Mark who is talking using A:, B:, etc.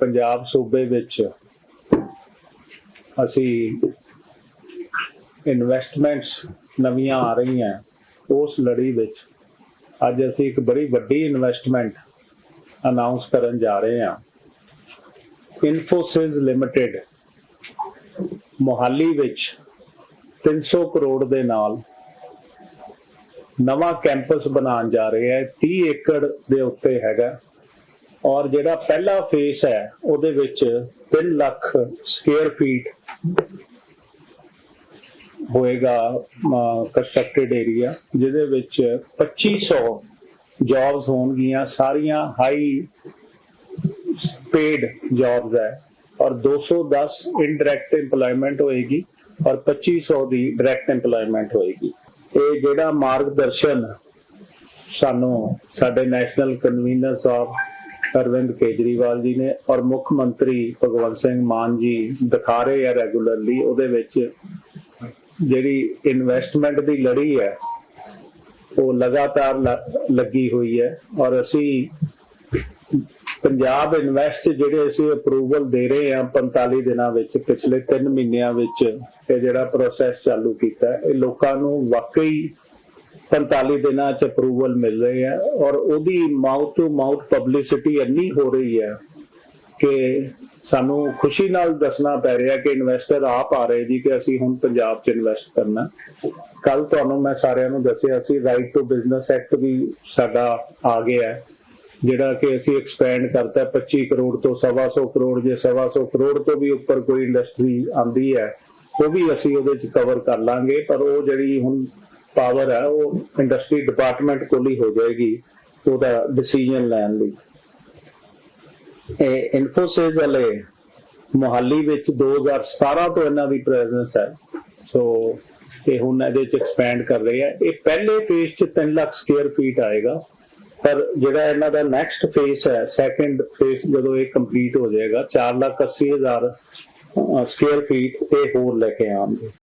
A: ਪੰਜਾਬ ਸੂਬੇ ਵਿੱਚ ਅਸੀਂ ਇਨਵੈਸਟਮੈਂਟਸ ਨਵੀਆਂ ਆ ਰਹੀਆਂ, ਉਸ ਲੜੀ ਵਿੱਚ ਅੱਜ ਅਸੀਂ ਇੱਕ ਬੜੀ ਵੱਡੀ ਇਨਵੈਸਟਮੈਂਟ ਅਨਾਉਂਸ ਕਰਨ ਜਾ ਰਹੇ ਹਾਂ। ਇਨਫੋਸਿਸ ਲਿਮਟਿਡ ਮੋਹਾਲੀ ਵਿੱਚ 300 ਕਰੋੜ ਦੇ ਨਾਲ ਨਵਾਂ ਕੈਂਪਸ ਬਣਾਉਣ ਜਾ ਰਿਹਾ ਹੈ। 30 ਏਕੜ ਦੇ ਉੱਤੇ ਹੈਗਾ। ਔਰ ਜਿਹੜਾ ਪਹਿਲਾ ਫੇਸ ਹੈ, ਉਹਦੇ ਵਿੱਚ 3 ਲੱਖ ਸਕੁਅਰ ਫੀਟ ਹੋਏਗਾ ਕੰਸਟਰਕਟਡ ਏਰੀਆ ਜਿਹਦੇ ਵਿੱਚ 2500 ਜੌਬਸ ਹੋਣਗੀਆਂ, ਸਾਰੀਆਂ ਹਾਈ ਪੇਡ ਜੌਬਸ ਹੈ ਔਰ 210 ਇਨਡਾਇਰੈਕਟ EMPLOYMENT ਹੋਏਗੀ ਔਰ 2500 ਦੀ ਡਾਇਰੈਕਟ EMPLOYMENT ਹੋਏਗੀ। ਇਹ ਜਿਹੜਾ ਮਾਰਗਦਰਸ਼ਨ ਸਾਨੂੰ ਸਾਡੇ national conveners of Arvind Kejriwal ji ਨੇ ਔਰ ਮੁੱਖ ਮੰਤਰੀ ਭਗਵੰਤ ਸਿੰਘ ਮਾਨ ਜੀ ਦਿਖਾ ਰਹੇ ਆ ਰੈਗੂਲਰਲੀ, ਉਹਦੇ ਵਿੱਚ ਜਿਹੜੀ ਇਨਵੈਸਟਮੈਂਟ ਦੀ ਲੜੀ ਹੈ, ਉਹ ਲਗਾਤਾਰ ਲੱਗੀ ਹੋਈ ਹੈ ਔਰ ਅਸੀਂ ਪੰਜਾਬ ਇਨਵੈਸਟ ਜਿਹੜੇ ਅਸੀਂ ਅਪਰੂਵਲ ਦੇ ਰਹੇ ਆ 45 ਦਿਨਾਂ ਵਿੱਚ, ਪਿਛਲੇ 3 ਮਹੀਨਿਆਂ ਵਿੱਚ ਇਹ ਜਿਹੜਾ ਪ੍ਰੋਸੈਸ ਚਾਲੂ ਕੀਤਾ, ਇਹ ਲੋਕਾਂ ਨੂੰ ਵਾਕਈ 45 ਦਿਨਾਂ ਚ ਅਪਰੂਵਲ ਮਿਲ ਰਹੀ ਹੈ ਔਰ ਉਹਦੀ ਮਾਊਥ ਟੂ ਮਾਊਥ ਪਬਲਿਸਿਟੀ ਇੰਨੀ ਹੋ ਰਹੀ ਹੈ ਕਿ ਸਾਨੂੰ ਖੁਸ਼ੀ ਨਾਲ ਦੱਸਣਾ ਪੈ ਰਿਹਾ ਕਿ ਇਨਵੈਸਟਰ ਆਪ ਆ ਰਹੇ ਜੀ ਕਿ ਅਸੀਂ ਹੁਣ ਪੰਜਾਬ 'ਚ ਇਨਵੈਸਟ ਕਰਨਾ। ਕੱਲ ਤੁਹਾਨੂੰ ਮੈਂ ਸਾਰਿਆਂ ਨੂੰ ਦੱਸਿਆ ਸੀ ਰਾਈਟ ਟੂ ਬਿਜ਼ਨਸ ਐਕਟ ਵੀ ਸਾਡਾ ਆ ਗਿਆ ਜਿਹੜਾ ਕਿ ਅਸੀਂ ਐਕਸਪੈਂਡ ਕਰਤਾ ਹੈ 25 ਕਰੋੜ ਤੋਂ 125 ਕਰੋੜ ਜੇ 125 ਕਰੋੜ ਤੋਂ ਵੀ ਉੱਪਰ ਕੋਈ ਇੰਡਸਟਰੀ ਆਂਦੀ ਹੈ, ਉਹ ਵੀ ਅਸੀਂ ਉਹਦੇ ਚ ਕਵਰ ਕਰ ਲਾਂਗੇ, ਪਰ ਉਹ ਜਿਹੜੀ ਹੁਣ ਪਾਵਰ ਹੈ, ਉਹ ਇੰਡਸਟਰੀ ਡਿਪਾਰਟਮੈਂਟ ਕੋਲ ਹੀ ਹੋ ਜਾਏਗੀ ਉਹਦਾ ਡਿਸੀਜਨ ਲੈਣ ਲਈ। ਇਹ ਇਨਫੋਸਿਸ ਵਾਲੇ ਮੁਹਾਲੀ ਵਿੱਚ 2017 ਤੋਂ ਇਹਨਾਂ ਦੀ ਪ੍ਰੈਜ਼ੈਂਸ ਹੈ। ਸੋ ਇਹ ਹੁਣ ਇਹਦੇ ਚ ਐਕਸਪੈਂਡ ਕਰ ਰਹੇ ਆ। ਇਹ ਪਹਿਲੇ ਫੇਸ ਚ 3 ਲੱਖ ਸਕੁਅਰ ਫੀਟ ਆਏਗਾ, ਪਰ ਜਿਹੜਾ ਇਹਨਾਂ ਦਾ ਨੈਕਸਟ ਫੇਸ ਹੈ ਸੈਕੰਡ ਫੇਸ ਜਦੋਂ ਇਹ ਕੰਪਲੀਟ ਹੋ ਜਾਏਗਾ 4 ਲੱਖ 80 ਹਜ਼ਾਰ ਸਕੁਅਰ ਫੀਟ ਇਹ ਹੋਰ ਲੈ ਕੇ ਆਉਣਗੇ।